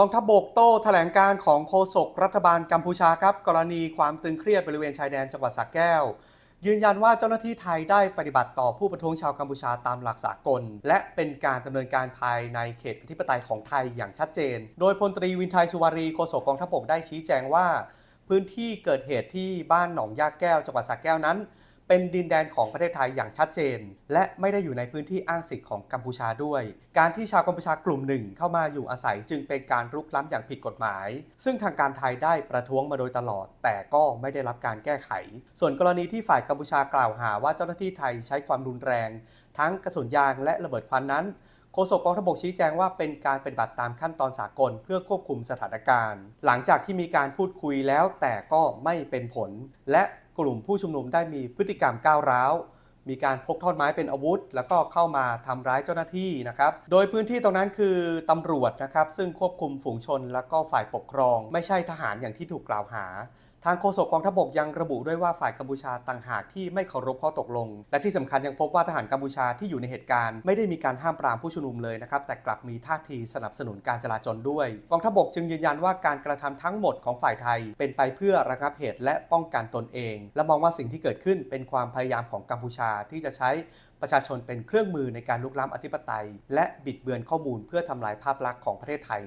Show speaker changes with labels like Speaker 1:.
Speaker 1: กองทัพบกโต้แถลงการของโฆษกรัฐบาลกัมพูชาครับ กรณีความตึงเครียดบริเวณชายแดนจังหวัดสระแก้ว ยืนยันว่าเจ้าหน้าที่ไทยได้ปฏิบัติต่อผู้ประท้วงชาวกัมพูชาตามหลักสากล และเป็นการดำเนินการภายในเขตอธิปไตยของไทยอย่างชัดเจน โดยพลตรีวินไทยสุวารีโฆษกกองทัพบกได้ชี้แจงว่า พื้นที่เกิดเหตุที่บ้านหนองยาแก้วจังหวัดสระแก้วนั้น เป็นดินแดนของประเทศไทยอย่างชัดเจน และไม่ได้อยู่ในพื้นที่อ้างสิทธิ์ของกัมพูชาด้วย การที่ชาวกัมพูชากลุ่มหนึ่งเข้ามาอยู่อาศัยจึงเป็นการรุกล้ำอย่างผิดกฎหมาย ซึ่งทางการไทยได้ประท้วงมาโดยตลอด แต่ก็ไม่ได้รับการแก้ไข ส่วนกรณีที่ฝ่ายกัมพูชากล่าวหาว่าเจ้าหน้าที่ไทยใช้ความรุนแรง ทั้งกระสุนยางและระเบิดควันนั้นโฆษกกองทัพบกชี้แจงว่าเป็นการเปฏิบัติตามขั้นตอนสากลเพื่อควบคุมสถานการณ์ หลังจากที่มีการพูดคุยแล้วแต่ก็ไม่เป็นผล และ กลุ่มผู้ชุมนุมได้มีพฤติกรรมก้าวร้าว มีการพกท่อนไม้เป็นอาวุธ แล้วก็เข้ามาทำร้ายเจ้าหน้าที่นะครับ โดยพื้นที่ตรงนั้นคือตำรวจนะครับ ซึ่งควบคุมฝูงชนแล้วก็ฝ่ายปกครอง ไม่ใช่ทหารอย่างที่ถูกกล่าวหาทางโฆษกกองทัพบกยังระบุด้วยว่าฝ่ายกัมพูชาต่างหากที่ไม่เคารพข้อตกลง และที่สำคัญยังพบว่าทหารกัมพูชาที่อยู่ในเหตุการณ์ไม่ได้มีการห้ามปรามผู้ชุมนุมเลยนะครับ แต่กลับมีท่าทีสนับสนุนการจลาจลด้วย กองทัพบกจึงยืนยันว่าการกระทำทั้งหมดของฝ่ายไทย เป็นไปเพื่อระงับเหตุและป้องกันตนเอง และมองว่าสิ่งที่เกิดขึ้นเป็นความพยายามของกัมพูชาที่จะใช้ประชาชนเป็นเครื่องมือในการลุกล้ำอธิปไตย และบิดเบือนข้อมูลเพื่อทำลายภาพลักษณ์ของประเทศไทย